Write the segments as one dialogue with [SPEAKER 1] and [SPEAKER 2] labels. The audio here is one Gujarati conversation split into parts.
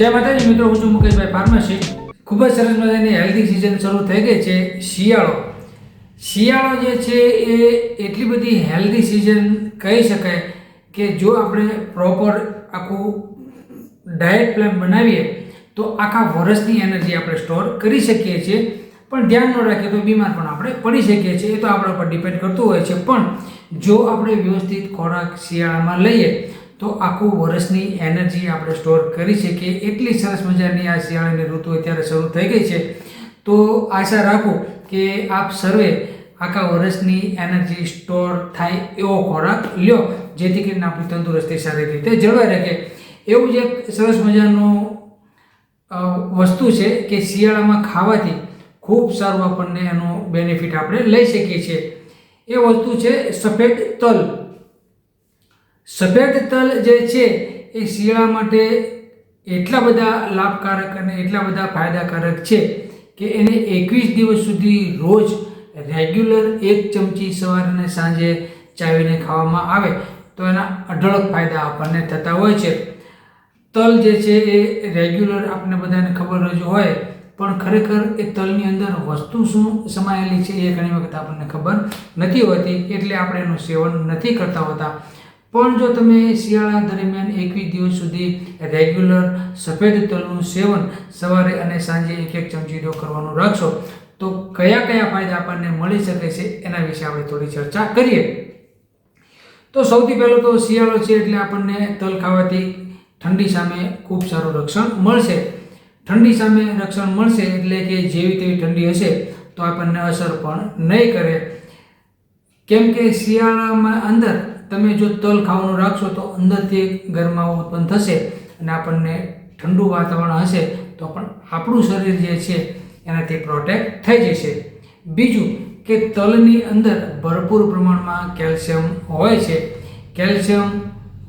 [SPEAKER 1] જય માતાજી મિત્રો, હું છું મુકેશભાઈ ફાર્માસિસ્ટ ખૂબ જ સરસ મજાની હેલ્ધી સિઝન શરૂ થઈ ગઈ છે શિયાળો. શિયાળો જે છે એ એટલી બધી હેલ્ધી સિઝન કહી શકાય કે જો આપણે પ્રોપર આખું ડાયટ પ્લાન બનાવીએ, તો આખા વર્ષની એનર્જી આપણે સ્ટોર કરી શકીએ છીએ. પણ ધ્યાન ન રાખીએ તો બીમાર પણ આપણે પડી શકીએ છીએ. એ તો આપણા પર ડિપેન્ડ કરતું હોય છે. પણ જો આપણે વ્યવસ્થિત ખોરાક શિયાળામાં લઈએ તો આખું વર્ષની એનર્જી આપણે સ્ટોર કરી શકીએ. એટલી સરસ મજાની આ શિયાળાની ઋતુ અત્યારે શરૂ થઈ ગઈ છે. તો આશા રાખું કે આપ સર્વે આખા વર્ષની એનર્જી સ્ટોર થાય એવો ખોરાક લ્યો, જેથી કરીને આપણી તંદુરસ્તી સારી રીતે જળવાઈ રહે. એવું જ એક સરસ મજાનું વસ્તુ છે કે શિયાળામાં ખાવાથી ખૂબ સારું આપણને એનો બેનિફિટ આપણે લઈ શકીએ છીએ. એ વસ્તુ છે સફેદ તલ. સફેદ તલ જે છે એ શિયાળા માટે એટલા બધા લાભકારક અને એટલા બધા ફાયદાકારક છે કે એને એકવીસ દિવસ સુધી રોજ રેગ્યુલર એક ચમચી સવારે અને સાંજે ચાવીને ખાવામાં આવે તો એના અઢળક ફાયદા આપણને થતા હોય છે. તલ જે છે એ રેગ્યુલર આપણને બધાને ખબર જ હોય, પણ ખરેખર એ તલની અંદર વસ્તુ શું સમાયેલી છે એ ઘણી વખત આપણને ખબર નથી હોતી, એટલે આપણે એનું સેવન નથી કરતા હોતા. પણ જો તમે શિયાળા દરમિયાન એકવીસ દિવસ સુધી રેગ્યુલર સફેદ તલનું સેવન સવારે અને સાંજે એક એક ચમચી જો કરવાનું રાખશો, તો કયા કયા ફાયદા આપણને મળી શકે છે એના વિશે આપણે થોડી ચર્ચા કરીએ. તો સૌથી પહેલું તો શિયાળો છે એટલે આપણને તલ ખાવાથી ઠંડી સામે ખૂબ સારું રક્ષણ મળશે. ઠંડી સામે રક્ષણ મળશે એટલે કે જેવી તેવી ઠંડી હશે તો આપણને અસર પણ નહીં કરે. કેમ કે શિયાળામાં અંદર તમે જો તલ ખાવાનું રાખશો તો અંદરથી એક ગરમાવો ઉત્પન્ન થશે અને આપણને ઠંડુ વાતાવરણ હશે તો પણ આપણું શરીર જે છે એનાથી પ્રોટેક્ટ થઈ જશે. બીજું કે તલની અંદર ભરપૂર પ્રમાણમાં કેલ્શિયમ હોય છે. કેલ્શિયમ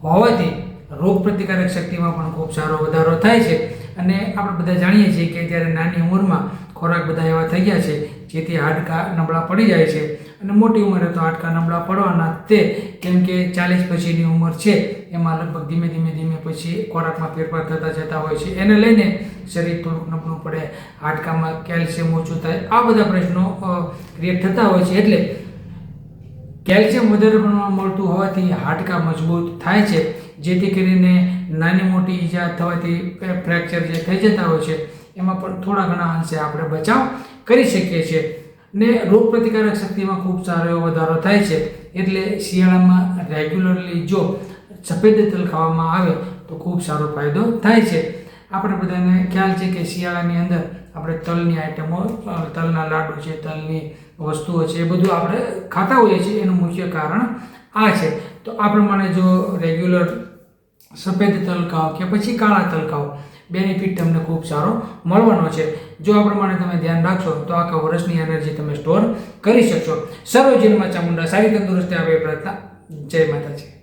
[SPEAKER 1] હોવાથી રોગ પ્રતિકારક શક્તિમાં પણ ખૂબ સારો વધારો થાય છે. અને આપણે બધા જાણીએ છીએ કે અત્યારે નાની ઉંમરમાં ખોરાક બધા એવા થઈ ગયા છે, જેથી હાડકાં નબળા પડી જાય છે. અને મોટી ઉંમરે તો હાડકા નબળા પડવાના તે. કેમ કે ચાલીસ પછીની ઉંમર છે, એમાં લગભગ ધીમે ધીમે ધીમે પછી ખોરાકમાં ફેરફાર થતા જતા હોય છે. એને લઈને શરીર થોડુંક નબળું પડે, હાડકામાં કેલ્શિયમ ઓછું થાય, આ બધા પ્રશ્નો ક્રિએટ થતા હોય છે. એટલે કેલ્શિયમ વધારે પ્રમાણમાં મળતું હોવાથી હાડકા મજબૂત થાય છે, જેથી કરીને નાની મોટી ઈજા થવાથી ફ્રેક્ચર જે થઈ જતા હોય છે, એમાં પણ થોડા ઘણા અંશે આપણે બચાવ કરી શકીએ છીએ. ને રોગપ્રતિકારક શક્તિમાં ખૂબ સારો એવો વધારો થાય છે. એટલે શિયાળામાં રેગ્યુલરલી જો સફેદ તલ ખાવામાં આવે તો ખૂબ સારો ફાયદો થાય છે. આપણે બધાને ખ્યાલ છે કે શિયાળાની અંદર આપણે તલની આઈટમો તલના લાડુ છે, તલની વસ્તુઓ છે એ બધું આપણે ખાતા હોઈએ છીએ. એનું મુખ્ય કારણ આ છે. તો આ પ્રમાણે જો રેગ્યુલર સફેદ તલ ખાઓ કે પછી કાળા તલ ખાઓ બેનિફિટ તમને ખૂબ સારો મળવાનો છે. જો આ પ્રમાણે તમે ધ્યાન રાખશો, તો આખા વર્ષની એનર્જી તમે સ્ટોર કરી શકશો. સર્વજીવનમાં ચામુંડા સારી તંદુરસ્તી આવે પ્રાર્થના. જય માતાજી.